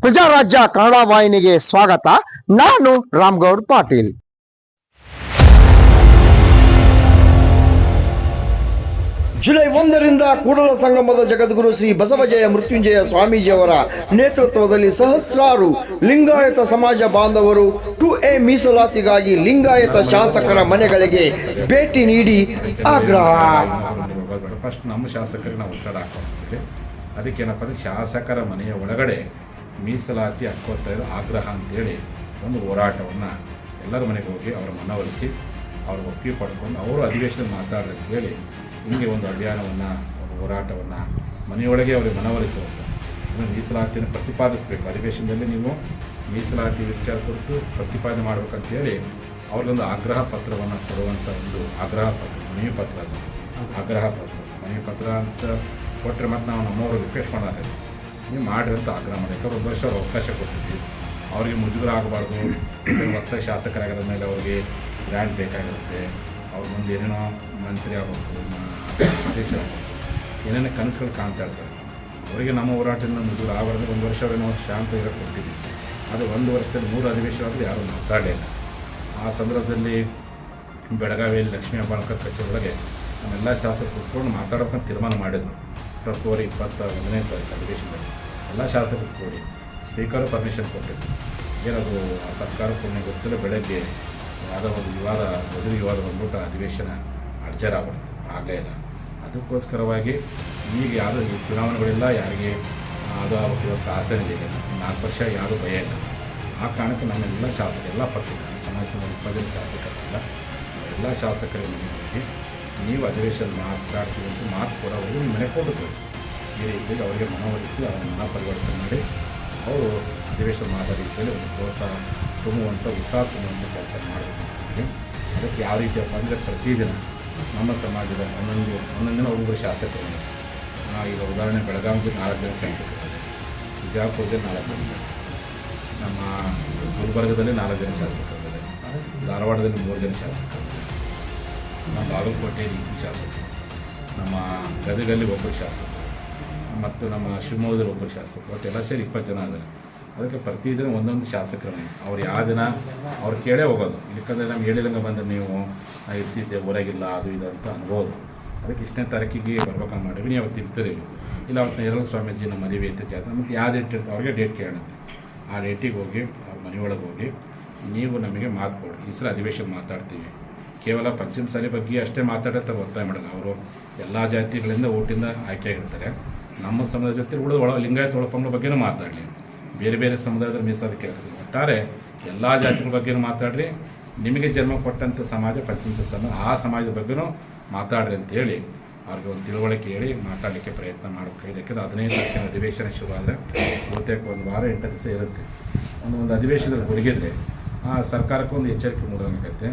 ಪ್ರಜಾರಾಜ್ಯ ಕನ್ನಡ ವಾಹಿನಿಗೆ ಸ್ವಾಗತ. ನಾನು ರಾಮ್ಗೌಡ್ ಪಾಟೀಲ್. ಜುಲೈ ಒಂದರಿಂದ ಕೂಡಲ ಸಂಗಮದ ಜಗದ್ಗುರು ಶ್ರೀ ಬಸವಜಯ ಮೃತ್ಯುಂಜಯ ಸ್ವಾಮೀಜಿಯವರ ನೇತೃತ್ವದಲ್ಲಿ ಸಹಸ್ರಾರು ಲಿಂಗಾಯತ ಸಮಾಜ ಬಾಂಧವರು ಟು ಎ ಮೀಸಲಾತಿಗಾಗಿ ಲಿಂಗಾಯತ ಶಾಸಕರ ಮನೆಗಳಿಗೆ ಭೇಟಿ ನೀಡಿ ಆಗ್ರಹ. ಫಸ್ಟ್ ನಮ್ಮ ಶಾಸಕರಿಗೆ ನಾವು ಒತ್ತಡ ಅದಕ್ಕೇನಪ್ಪ ಅಂದರೆ ಶಾಸಕರ ಮನೆಯ ಒಳಗಡೆ ಮೀಸಲಾತಿ ಹಾಕೋತಾ ಆಗ್ರಹ ಅಂತೇಳಿ ಒಂದು ಹೋರಾಟವನ್ನು ಎಲ್ಲರ ಮನೆಗೆ ಹೋಗಿ ಅವರ ಮನವೊಲಿಸಿ ಅವ್ರ ಒಪ್ಪಿಗೆ ಪಡ್ಕೊಂಡು ಅವರು ಅಧಿವೇಶನ ಮಾತಾಡ್ರಿ ಹೇಳಿ ಹಿಂಗೆ ಒಂದು ಅಭಿಯಾನವನ್ನು ಹೋರಾಟವನ್ನು ಮನೆಯೊಳಗೆ ಅವರಿಗೆ ಮನವೊಲಿಸುವಂಥ ಮೀಸಲಾತಿಯನ್ನು ಪ್ರತಿಪಾದಿಸಬೇಕು. ಅಧಿವೇಶನದಲ್ಲಿ ನೀವು ಮೀಸಲಾತಿ ವಿಚಾರ ಕುರಿತು ಪ್ರತಿಪಾದನೆ ಮಾಡ್ಬೇಕಂತೇಳಿ ಅವ್ರಿಗೊಂದು ಆಗ್ರಹ ಪತ್ರವನ್ನು ಕೊಡುವಂಥ ಒಂದು ಆಗ್ರಹ ಪತ್ರ, ಮನವಿ ಪತ್ರ ಅದು. ಆಗ್ರಹ ಪತ್ರ. ಮನವಿ ಪತ್ರ ಅಂತ ಕೊಟ್ಟರೆ ಮತ್ತು ನಾವು ನಮ್ಮವರು ರಿಕ್ವೆಸ್ಟ್ ಮಾಡೋಣ ನೀವು ಮಾಡಿರೋಂಥ ಆಗ್ರಹ ಮಾಡಿ. ಒಂದು ವರ್ಷ ಅವ್ರು ಅವಕಾಶ ಕೊಟ್ಟಿದ್ವಿ ಅವರಿಗೆ ಮುಜುಗರ ಆಗಬಾರ್ದು. ಹೊಸ ಶಾಸಕರಾಗಿರೋ ಮೇಲೆ ಅವ್ರಿಗೆ ಗ್ರ್ಯಾಂಡ್ ಬೇಕಾಗಿರುತ್ತೆ. ಅವ್ರ ಮುಂದೆ ಏನೇನೋ ಮಂತ್ರಿ ಆಗಬೇಕು ಅಧ್ಯಕ್ಷ ಏನೇನೋ ಕನಸುಗಳು ಕಾಣ್ತಾ ಇರ್ತಾರೆ. ಅವರಿಗೆ ನಮ್ಮ ಹೋರಾಟದಿಂದ ಮುಜುಗರ. ಆಗಬಾರ್ದು ಒಂದು ವರ್ಷ ಏನೋ ಶಾಂತ ಇರೋಕ್ಕೆ ಕೊಟ್ಟಿದ್ವಿ ಅದು ಒಂದು ವರ್ಷದಲ್ಲಿ ಮೂರು ಅಧಿವೇಶನ ಆದರೂ ಯಾರೂ ಮಾತಾಡಲಿಲ್ಲ ಆ ಸಂದರ್ಭದಲ್ಲಿ ಬೆಳಗಾವಿಯಲ್ಲಿ ಲಕ್ಷ್ಮೀ ಹೆಬ್ಬಾಳ್ಕರ್ ಕಚೇರಿಯೊಳಗೆ ನಮ್ಮೆಲ್ಲ ಶಾಸಕರು ಕೂತ್ಕೊಂಡು ಮಾತಾಡೋಕ್ಕಂತ ತೀರ್ಮಾನ ಮಾಡಿದ್ರು. ಫೆಬ್ರವರಿ ಇಪ್ಪತ್ತ ಒಂದನೇ ತಾರೀಕು ಅಧಿವೇಶನದಲ್ಲಿ. ಎಲ್ಲ ಶಾಸಕರು ಕೂಡಿ ಸ್ಪೀಕರು ಪರ್ಮಿಷನ್ ಕೊಟ್ಟಿದ್ರು. ಏನದು ಆ ಸರ್ಕಾರ ಗೊತ್ತಿಲ್ಲ, ಬೆಳಗ್ಗೆ ಯಾವುದೋ ಒಂದು ವಿವಾದ ಮದುವೆ ವಿವಾದ ಬಂದ್ಬಿಟ್ಟು ಅಧಿವೇಶನ ಅಡ್ಜರ್ ಆಗ್ಬಿಡ್ತು ಆಗಲೇ ಇಲ್ಲ. ಅದಕ್ಕೋಸ್ಕರವಾಗಿ ಈಗ ಯಾವುದೋ ಚುನಾವಣೆಗಳಿಲ್ಲ, ಯಾರಿಗೆ ಅದು ಇವತ್ತು ಆಸೆ ಇದೆ ನಾಲ್ಕು ವರ್ಷ ಯಾರೂ ಭಯ ಇಲ್ಲ. ಆ ಕಾರಣಕ್ಕೆ ನಮ್ಮೆಲ್ಲ ಶಾಸಕ ಎಲ್ಲ ಪಕ್ಷಗಳ ಸಮಾಜ ಸಮಾಜ ಇಪ್ಪತ್ತೈದು ಶಾಸಕರಿಲ್ಲ, ಎಲ್ಲ ಶಾಸಕರಿಗೆ ನೀವು ಅಧಿವೇಶನ ಮಾತಾಡ್ತೀವಿ ಅಂತ ಮಾತು ಕೂಡ ಅವರು ಮನೆ ಕೊಡುತ್ತೆ ಈ ರೀತಿಯಾಗಿ ಅವರಿಗೆ ಮನವೊಲಿಸಿ ಅವರ ಮನ ಪರಿವರ್ತನೆ ಮಾಡಿ ಅವರು ಅಧಿವೇಶನ ಮಾತಾಡಿ ರೀತಿಯಲ್ಲಿ ಒಂದು ಪ್ರೋತ್ಸಾಹ ತುಂಬುವಂಥ ಉತ್ಸಾಹ ತುಂಬುವಂಥ ಕೆಲಸ ಮಾಡಬೇಕು. ಅದಕ್ಕೆ ಯಾವ ರೀತಿಯಪ್ಪ ಅಂದರೆ ಪ್ರತಿದಿನ ನಮ್ಮ ಸಮಾಜದ ಒಂದೊಂದು ಒಂದೊಂದು ದಿನ ಒಬ್ಬೊಬ್ಬರು ಶಾಸಕರು ಈಗ ಉದಾಹರಣೆ ಬೆಳಗಾವಿಗೆ ನಾಲ್ಕು ಜನ ಶಾಸಕರು ಬಿಜಾಪುರದಲ್ಲಿ ನಾಲ್ಕು ಜನ ಶಾಸಕರು ನಮ್ಮ ಗುಲ್ಬರ್ಗದಲ್ಲಿ ನಾಲ್ಕು ಜನ ಶಾಸಕರಿದ್ದಾರೆ ಧಾರವಾಡದಲ್ಲಿ ಮೂರು ಜನ ಶಾಸಕರಿದ್ದಾರೆ ನಮ್ಮ ಬಾಗಲಕೋಟೆಯಲ್ಲಿ ಇಬ್ಬರು ಶಾಸಕರು ನಮ್ಮ ಗದಗಲ್ಲಿ ಒಬ್ಬರು ಶಾಸಕರು ಮತ್ತು ನಮ್ಮ ಶಿವಮೊಗ್ಗದಲ್ಲಿ ಒಬ್ಬರು ಶಾಸಕರು. ಒಟ್ಟು ಎಲ್ಲ ಸೇರಿ ಇಪ್ಪತ್ತು ಜನ ಆದರೆ ಅದಕ್ಕೆ ಪ್ರತಿದಿನ ಒಂದೊಂದು ಶಾಸಕರೇ ಅವ್ರು ಯಾವ ದಿನ, ಅವ್ರು ಕೇಳೇ ಹೋಗೋದು. ಯಾಕಂದರೆ ನಮ್ಗೆ ಹೇಳಿದಂಗೆ ಬಂದರೆ ನೀವು, ನಾ ಇರ್ತಿದ್ದೆ ಊರಾಗಿಲ್ಲ ಅದು ಇದು ಅಂತ ಅನ್ಬೋದು. ಅದಕ್ಕೆ ಇಷ್ಟನೇ ತಾರೀಕಿಗೆ ಬರ್ಬೇಕಂತ ಮಾಡಿದ್ವಿ. ನೀವು ಅವತ್ತು ಇರ್ತೀರಿ ಇಲ್ಲ ಅವತ್ತು ಎರಡು ಸ್ವಾಮೀಜಿ ನಮ್ಮ ಮದುವೆ ಐತೆ ಜಾತ್ರೆ. ಮತ್ತು ಯಾವ ಡೇಟ್ ಇರ್ತದೆ? ಅವ್ರಿಗೆ ಡೇಟ್ ಕೇಳುತ್ತೆ ಆ ಡೇಟಿಗೆ ಹೋಗಿ, ಅವ್ರ ಮನೆಯೊಳಗೆ ಹೋಗಿ, ನೀವು ನಮಗೆ ಮಾತು ಕೊಡಿ. ಈ ಸಲ ಅಧಿವೇಶನ ಮಾತಾಡ್ತೀವಿ. ಕೇವಲ ಪಂಚಮ ಸಾಲಿ ಬಗ್ಗೆ ಅಷ್ಟೇ ಮಾತಾಡುತ್ತಾರೆ ಒತ್ತಾಯ ಮಾಡಲ್ಲ. ಅವರು ಎಲ್ಲ ಜಾತಿಗಳಿಂದ ಓಟಿಂದ ಆಯ್ಕೆಯಾಗಿರ್ತಾರೆ ನಮ್ಮ ಸಮುದಾಯದ ಜೊತೆ ಉಳಿದ ಒಳ ಲಿಂಗಾಯತ ಒಳಪಂಗಳ ಬಗ್ಗೆನೂ ಮಾತಾಡಲಿ. ಬೇರೆ ಬೇರೆ ಸಮುದಾಯದ ಮೀಸಲಾತಿ ಕೇಳ್ತೀವಿ ಒಟ್ಟಾರೆ ಎಲ್ಲ ಜಾತಿಗಳ ಬಗ್ಗೆನೂ ಮಾತಾಡ್ರಿ. ನಿಮಗೆ ಜನ್ಮ ಕೊಟ್ಟಂಥ ಸಮಾಜ ಪಂಚಮ ಸಮಾಜ ಆ ಸಮಾಜದ ಬಗ್ಗೆನೂ ಮಾತಾಡ್ರಿ ಅಂತೇಳಿ ಅವ್ರಿಗೆ ಒಂದು ತಿಳುವಳಿಕೆ ಹೇಳಿ ಮಾತಾಡಲಿಕ್ಕೆ ಪ್ರಯತ್ನ ಮಾಡಬೇಕಾಗಿದೆ ಯಾಕಂದರೆ ಹದಿನೈದು ತಾರೀಕಿನ ಅಧಿವೇಶನ ಶುರು ಆದರೆ ಬಹುತೇಕ ಒಂದು ವಾರ, ಎಂಟು ದಿವಸ ಇರುತ್ತೆ. ಒಂದು ಒಂದು ಅಧಿವೇಶನದಲ್ಲಿ ಹುಡುಗಿದ್ರೆ ಆ ಸರ್ಕಾರಕ್ಕೂ ಒಂದು ಎಚ್ಚರಿಕೆ ಮೂಡಬೇಕಾಗತ್ತೆ